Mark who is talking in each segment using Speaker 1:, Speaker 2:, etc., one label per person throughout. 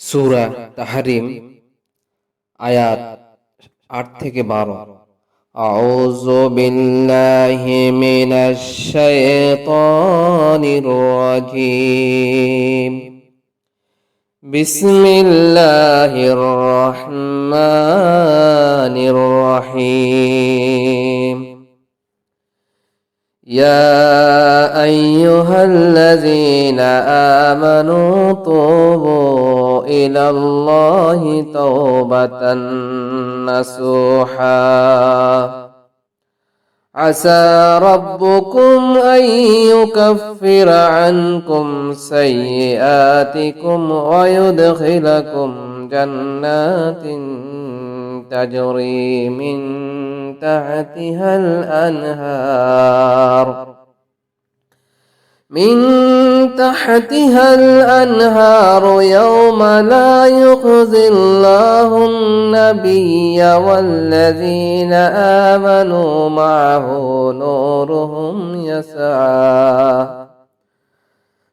Speaker 1: সুরা তাহারিম আয়াত আট থেকে বারো أعوذ بالله من الشيطان الرجيم بسم الله الرحمن الرحيم يا أيها الذين آمنوا توبوا إلى الله توبة نصوحا. عسى ربكم أن يكفر عنكم سيئاتكم ويدخلكم جنات تجري من تحتها الأنهار. من تحتها الأنهار يوم لا يخزي الله النبي والذين آمنوا معه نورهم يسعى.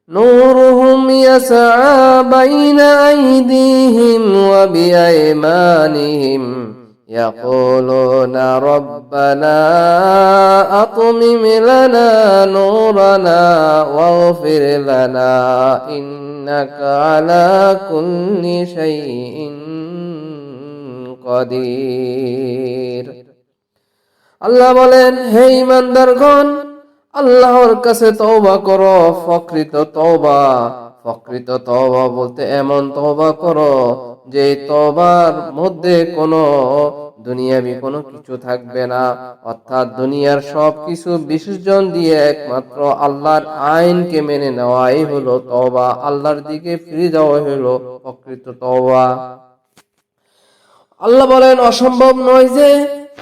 Speaker 1: نورهم يسعى بين أيديهم وبأيمانهم. يقولون ربنا أطمم لنا نورنا واغفر لنا إنك على كل شيء قدير আল্লাহ বলেন হে ইমানদারগণ আল্লাহর কাছে তওবা করো ফকৃত তওবা ফকৃত তওবা বলতে এমন তওবা করো যে তওবার মধ্যে কোনো দুনিয়াবি কোনো কিছু থাকবে না। অর্থাৎ দুনিয়ার সব কিছু বিসর্জন দিয়ে একমাত্র আল্লাহর আইনকে মেনে নেওয়াই হলো তওবা। আল্লাহর দিকে ফিরে যাওয়া হলো প্রকৃত তওবা। আল্লাহ বলেন, অসম্ভব নয় যে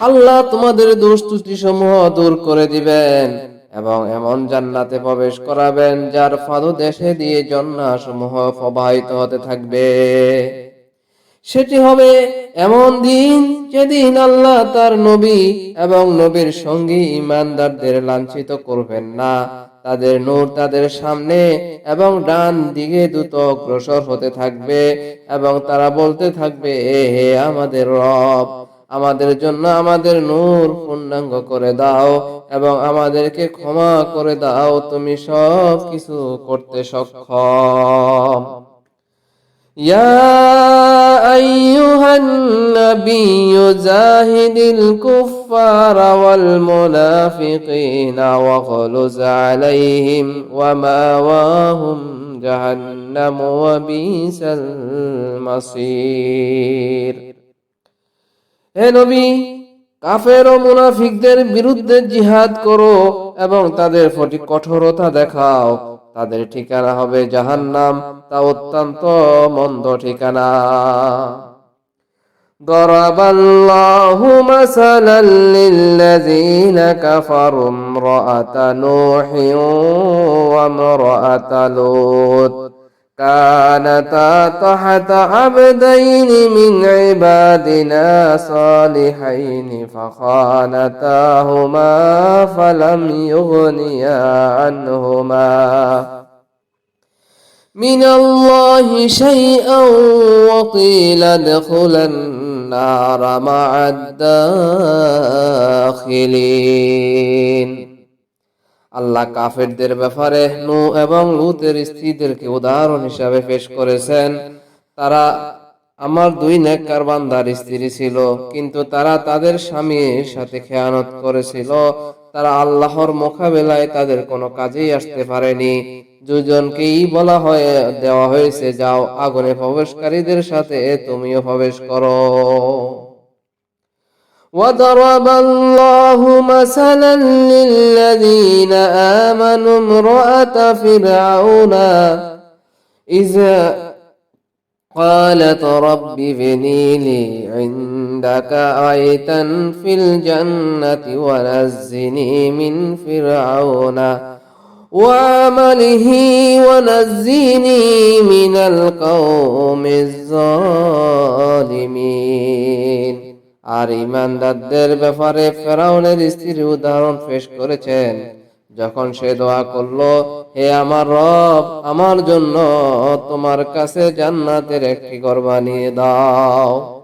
Speaker 1: আল্লাহ তোমাদের দোষ ত্রুটি সমূহ দূর করে দিবেন এবং এমন জান্নাতে প্রবেশ করাবেন যার ফাদু দেশে দিয়ে জন্না সমূহ প্রবাহিত হতে থাকবে। সেটি হবে এমন দিন যেদিন আল্লাহ তার নবী এবং নবীর সঙ্গী ইমানদারদের লাঞ্ছিত করবেন না। তাদের নূর তাদের সামনে এবং ডান দিকে দ্রুত অগ্রসর হতে থাকবে এবং তারা বলতে থাকবে, এ, হে আমাদের রব, আমাদের জন্য আমাদের নূর পূর্ণাঙ্গ করে দাও এবং আমাদেরকে ক্ষমা করে দাও। তুমি সব কিছু করতে সক্ষম। يا أيها النبي زاهد الكفار والمنافقين واغلظ عليهم وماواهم جهنم وبئس المصير হে নবী কাফের ও মুনাফিকদের বিরুদ্ধে জিহাদ করো এবং তাদের প্রতি কঠোরতা দেখাও তাদের ঠিকানা হবে জাহান্নাম তা অত্যন্ত মন্দ ঠিকানা ضرب الله مثلا للذين كفروا امرأة نوح وامرأة لوط كانتا تحت عبدين من عبادنا صالحين فخانتاهما فلم يغنيا عنهما. من الله شيئا وقيل ادخلا النار مع الداخلين. আল্লাহ কাফেরদের ব্যাপারে নু এবং লুতের স্ত্রীদেরকে উদাহরণ হিসাবে পেশ করেছেন। তারা আমার দুই নেককার বান্দার স্ত্রী ছিল, কিন্তু তারা তাদের স্বামীর সাথে খেয়ানত করেছিল। তারা আল্লাহর মোকাবেলায় তাদের কোনো কাজেই আসতে পারেনি। দুজনকেই বলা হয়ে, দেওয়া হয়েছে, যাও আগুনে প্রবেশকারীদের সাথে তুমিও প্রবেশ করো। وضرب الله مثلا للذين آمنوا امرأة فرعون. إذا قالت رب ابني لي عندك بيتا في الجنة ونزني من فرعون. وعمله ونزني من القوم الظالمين. আর ইমানদারদের ব্যাপারে ফেরাউনের স্ত্রীর উদাহরণ পেশ করেছেন। যখন সে দোয়া করল, হে আমার রব, আমার জন্য তোমার কাছে জান্নাতের একটি ঘর বানিয়ে দাও।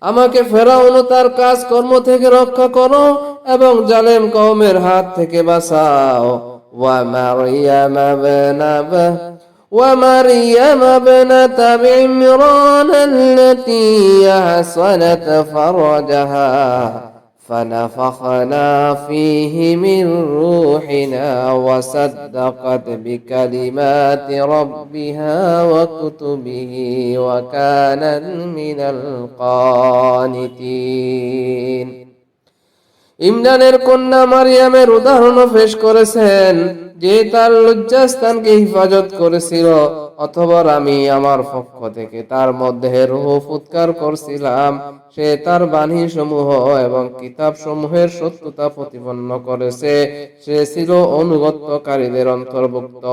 Speaker 1: আমাকে ফেরাউন তার কাজ কর্ম থেকে রক্ষা করো এবং জালেম কওমের হাত থেকে বাঁচাও। ওয়া ইবনাবা ومريم ابنة عمران التي أحصنت فرجها فنفخنا فيه من روحنا وصدقت بكلمات ربها وكتبه وكانت من القانتين ইমরানের কন্যা মারিয়ামের উদাহরণ পেশ করেছেন যে তার লজ্জাস্থানকে হিফাজত করেছিল, অথবা আমি আমার পক্ষ থেকে তার মধ্যে রোহ ফুৎকার করছিলাম, সে তার বাণী সমূহ এবং কিতাব সমূহের সত্যতা প্রতিপন্ন করেছে, সে ছিল অনুগত্যকারীদের অন্তর্ভুক্ত।